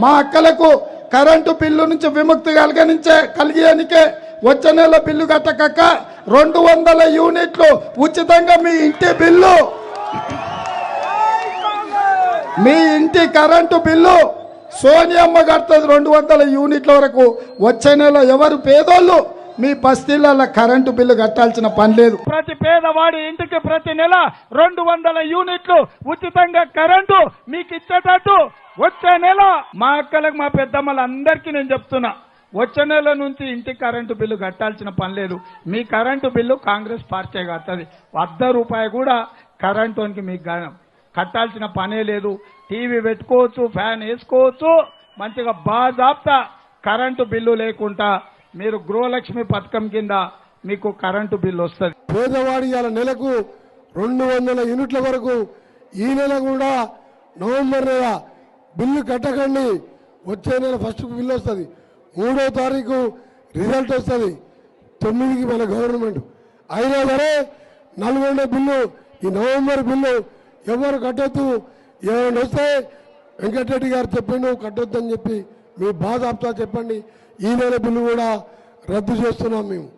మా అక్కలకు current bill నుంచి విముక్తి కలిగనించే కలిగేనికే వచ్చే నెల బిల్లు కట్టకక్క రెండు వందల యూనిట్లు ఉచితంగా మీ ఇంటి బిల్లు. మీ ఇంటి కరెంటు బిల్లు సోనియమ్మ కడుతుంది రెండు వందల యూనిట్ల వరకు. వచ్చే నెల ఎవరు పేదోళ్ళు మీ బస్తీలలో కరెంటు బిల్లు కట్టాల్సిన పని లేదు. ప్రతి పేదవాడి ఇంటికి ప్రతి నెల రెండు వందల యూనిట్లు ఉచితంగా కరెంటు మీకు ఇచ్చేటట్టు వచ్చే నెల మా అక్కలకు మా పెద్దమ్మలందరికీ నేను చెప్తున్నా వచ్చే నెల నుంచి ఇంటి కరెంటు బిల్లు కట్టాల్సిన పని లేదు. మీ కరెంటు బిల్లు కాంగ్రెస్ పార్టీ కట్టది వద్ద రూపాయి కూడా కరెంటుకి మీకు కట్టాల్సిన పనే లేదు. టీవీ పెట్టుకోవచ్చు ఫ్యాన్ వేసుకోవచ్చు మంచిగా బాధాప్త కరెంటు బిల్లు లేకుండా మీరు గృహలక్ష్మి పథకం కింద మీకు కరెంటు బిల్లు వస్తుంది. పేదవాడి ఇవాళ నెలకు రెండు వందల యూనిట్ల వరకు ఈ నెల కూడా నవంబర్ నెల బిల్లు కట్టకండి. వచ్చే నెల ఫస్ట్ బిల్లు వస్తుంది. మూడో తారీఖు రిజల్ట్ వస్తుంది. తొమ్మిదికి మన గవర్నమెంట్. అయినా సరే నల్గొండ బిల్లు ఈ నవంబర్ బిల్లు ఎవరు కట్టొద్దు? ఏమైనా వస్తే వెంకటరెడ్డి గారు చెప్పిండు కట్టొద్దని చెప్పి మీ బాధ అంతా చెప్పండి. ఈ నెల బిల్లు కూడా రద్దు చేస్తున్నాం మేము.